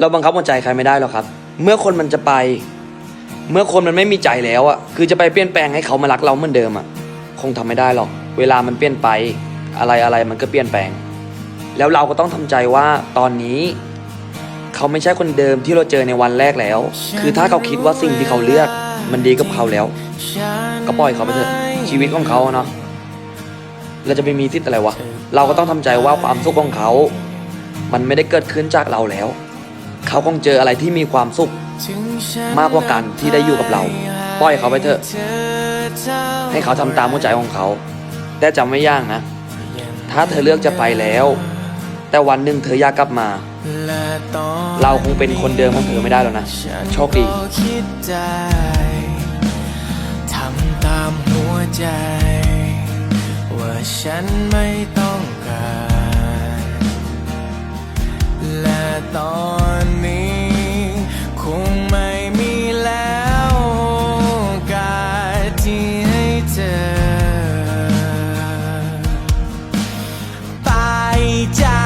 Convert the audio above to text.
เราบังคับหัวใจใครไม่ได้หรอกครับ เมื่อคนมันจะไป เมื่อคนมันไม่มีใจแล้วอะคือจะไปเปลี่ยนแปลงให้เขามารักเราเหมือนเดิมอะคงทำไม่ได้หรอก เวลามันเปลี่ยนไป อะไรอะไรมันก็เปลี่ยนแปลง แล้วเราก็ต้องทำใจว่าตอนนี้ เขาไม่ใช่คนเดิมที่เราเจอในวันแรกแล้ว คือถ้าเขาคิดว่าสิ่งที่เขาเลือก มันดีกับเขาแล้ว ก็ปล่อยเขาไปเถอะชีวิตของเขาเนาะเราจะไปมีสิทธิ์อะไรวะ เราก็ต้องทำใจว่าความสุขของเขา มันไม่ได้เกิดขึ้นจากเราแล้ว เขาคงเจออะไรที่มีความสุข มากกว่าการที่ได้อยู่กับเรา ปล่อยเขาไปเถอะ ให้เขาทำตามหัวใจของเขา แต่จำไว้อย่างนะ ถ้าเธอเลือกจะไปแล้ว แต่วันหนึ่งเธออยากกลับมา เราคงเป็นคนเดิมของเธอไม่ได้แล้วนะ โชคดีทำตามหัวใจ ว่าฉันไม่ต้องการและต่อ ya.